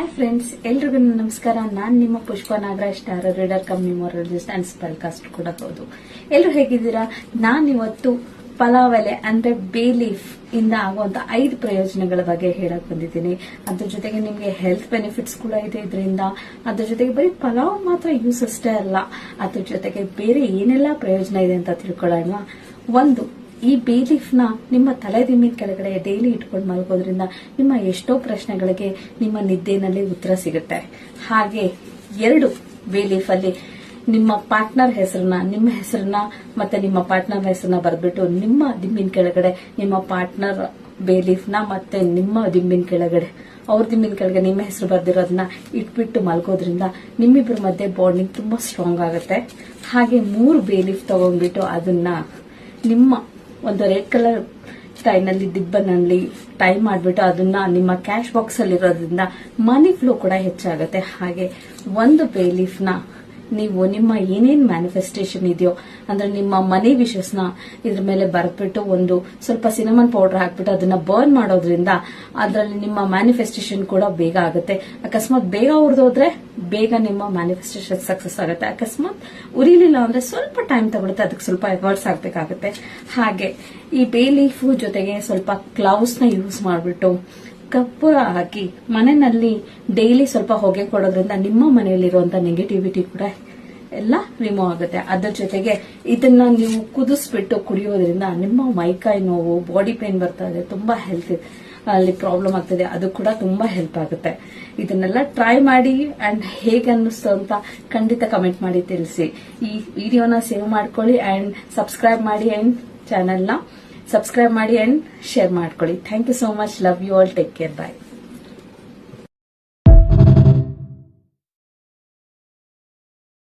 Hi friends ಎಲ್ರಿಗೂ ನಮಸ್ಕಾರ. ನಾನು ನಿಮ್ಮ Pushpa Nagaraj star reader cum numerologist and spellcast ಕೂಡ ಹೌದು. ಎಲ್ಲರೂ ಹೇಗಿದ್ದೀರಾ? ನಾನು ಇವತ್ತು ಪಲಾವ್ ಎಲೆ ಅಂದ್ರೆ ಬೇ ಲೀಫ್ ಇಂದ ಆಗುವಂತ ಐದು ಪ್ರಯೋಜನಗಳ ಬಗ್ಗೆ ಹೇಳಕ್ ಬಂದಿದ್ದೀನಿ. ಅದ್ರ ಜೊತೆಗೆ ನಿಮ್ಗೆ ಹೆಲ್ತ್ ಬೆನಿಫಿಟ್ಸ್ ಕೂಡ ಇದೆ ಇದರಿಂದ. ಅದ್ರ ಜೊತೆಗೆ ಬರೀ ಪಲಾವ್ ಮಾತ್ರ ಯೂಸ್ ಅಷ್ಟೇ ಅಲ್ಲ. ಅದ್ರ ಜೊತೆಗೆ ಬೇರೆ ಏನೆಲ್ಲ ಪ್ರಯೋಜನ ಇದೆ ಅಂತ ತಿಳ್ಕೊಳ್ಳೋಣ. ಒಂದು ಈ ಬೀ ನ ನಿಮ್ಮ ತಲೆದಿಮ್ಮಿನ ಕೆಳಗಡೆ ಡೈಲಿ ಇಟ್ಕೊಂಡು ಮಲಗೋದ್ರಿಂದ ನಿಮ್ಮ ಎಷ್ಟೋ ಪ್ರಶ್ನೆಗಳಿಗೆ ನಿಮ್ಮ ನಿದ್ದೆನಲ್ಲಿ ಉತ್ತರ ಸಿಗುತ್ತೆ. ಹಾಗೆ ಎರಡು ಬೇ ಅಲ್ಲಿ ನಿಮ್ಮ ಪಾರ್ಟ್ನರ್ ಹೆಸರನ್ನ, ನಿಮ್ಮ ಹೆಸರನ್ನ ಮತ್ತೆ ನಿಮ್ಮ ಪಾರ್ಟ್ನರ್ ಹೆಸರನ್ನ ಬರೆದ್ಬಿಟ್ಟು ನಿಮ್ಮ ದಿಮ್ಮಿನ ಕೆಳಗಡೆ ನಿಮ್ಮ ಪಾರ್ಟ್ನರ್ ಬೇಲೀಫ್ನ ಮತ್ತೆ ನಿಮ್ಮ ದಿಮ್ಮಿನ ಕೆಳಗಡೆ, ಅವ್ರ ದಿಮ್ಮಿನ ಕೆಳಗೆ ನಿಮ್ಮ ಹೆಸರು ಬರ್ದಿರೋದನ್ನ ಇಟ್ಬಿಟ್ಟು ಮಲ್ಗೋದ್ರಿಂದ ನಿಮ್ಮಿಬ್ಬರ ಮಧ್ಯೆ ಬಾಂಡಿಂಗ್ ತುಂಬಾ ಸ್ಟ್ರಾಂಗ್ ಆಗುತ್ತೆ. ಹಾಗೆ ಮೂರು ಬೇಲೀಫ್ ತಗೊಂಡ್ಬಿಟ್ಟು ಅದನ್ನ ನಿಮ್ಮ ಒಂದು ರೆಡ್ ಕಲರ್ ಸ್ಟೈಲ್ನಲ್ಲಿ ದಿಬ್ಬನಲ್ಲಿ ಟೈ ಮಾಡಿಬಿಟ್ಟು ಅದನ್ನ ನಿಮ್ಮ ಕ್ಯಾಶ್ ಬಾಕ್ಸ್ ಅಲ್ಲಿ ಇರೋದ್ರಿಂದ ಮನಿ ಫ್ಲೋ ಕೂಡ ಹೆಚ್ಚಾಗುತ್ತೆ. ಹಾಗೆ ಒಂದು ಬೇ ನೀವು ನಿಮ್ಮ ಏನೇನ್ ಮ್ಯಾನಿಫೆಸ್ಟೇಷನ್ ಇದೆಯೋ, ಅಂದ್ರೆ ನಿಮ್ಮ ಮನಿ ವಿಶಸ್ನ ಇದ್ರ ಮೇಲೆ ಬರೆದ್ಬಿಟ್ಟು ಒಂದು ಸ್ವಲ್ಪ ಸಿನಮನ್ ಪೌಡರ್ ಹಾಕ್ಬಿಟ್ಟು ಅದನ್ನ ಬರ್ನ್ ಮಾಡೋದ್ರಿಂದ ಅದರಲ್ಲಿ ನಿಮ್ಮ ಮ್ಯಾನಿಫೆಸ್ಟೇಷನ್ ಕೂಡ ಬೇಗ ಆಗುತ್ತೆ. ಅಕಸ್ಮಾತ್ ಬೇಗ ಉರಿದೋದ್ರೆ ಬೇಗ ನಿಮ್ಮ ಮ್ಯಾನಿಫೆಸ್ಟೇಷನ್ ಸಕ್ಸಸ್ ಆಗುತ್ತೆ. ಅಕಸ್ಮಾತ್ ಉರಿಲಿಲ್ಲ ಅಂದ್ರೆ ಸ್ವಲ್ಪ ಟೈಮ್ ತಗೊಳುತ್ತೆ, ಅದಕ್ಕೆ ಸ್ವಲ್ಪ ಎಫರ್ಟ್ಸ್ ಆಗ್ಬೇಕಾಗುತ್ತೆ. ಹಾಗೆ ಈ ಬೇ ಲೀಫ್ ಜೊತೆಗೆ ಸ್ವಲ್ಪ ಕ್ಲೌಸ್ನ ಯೂಸ್ ಮಾಡಿಬಿಟ್ಟು ಕಪ್ಪುರ ಹಾಕಿ ಮನೆಯಲ್ಲಿ ಡೈಲಿ ಸ್ವಲ್ಪ ಹೊಗೆ ಕೊಡೋದ್ರಿಂದ ನಿಮ್ಮ ಮನೆಯಲ್ಲಿರುವಂತ ನೆಗೆಟಿವಿಟಿ ಕೂಡ ಎಲ್ಲ ರಿಮೂವ್ ಆಗುತ್ತೆ. ಅದರ ಜೊತೆಗೆ ಇದನ್ನ ನೀವು ಕುದಿಸ್ಬಿಟ್ಟು ಕುಡಿಯೋದ್ರಿಂದ ನಿಮ್ಮ ಮೈಕಾಯಿ ನೋವು ಬಾಡಿ ಪೇನ್ ಬರ್ತಾ ಇದೆ, ತುಂಬಾ ಹೆಲ್ತ್ ಅಲ್ಲಿ ಪ್ರಾಬ್ಲಮ್ ಆಗ್ತದೆ. ಅದು ಕೂಡ ತುಂಬಾ ಹೆಲ್ಪ್ ಆಗುತ್ತೆ. ಇದನ್ನೆಲ್ಲ ಟ್ರೈ ಮಾಡಿ ಅಂಡ್ ಹೇಗೆ ಅನ್ನಿಸ್ತು ಅಂತ ಖಂಡಿತ ಕಮೆಂಟ್ ಮಾಡಿ ತಿಳಿಸಿ. ಈ ವಿಡಿಯೋನ ಸೇವ್ ಮಾಡ್ಕೊಳ್ಳಿ ಅಂಡ್ ಸಬ್ಸ್ಕ್ರೈಬ್ ಮಾಡಿ ಅಂಡ್ ಚಾನೆಲ್ನ ಸಬ್ಸ್ಕ್ರೈಬ್ ಮಾಡಿ ಅಂಡ್ ಶೇರ್ ಮಾಡ್ಕೊಳ್ಳಿ. Thank you so much love you all take care bye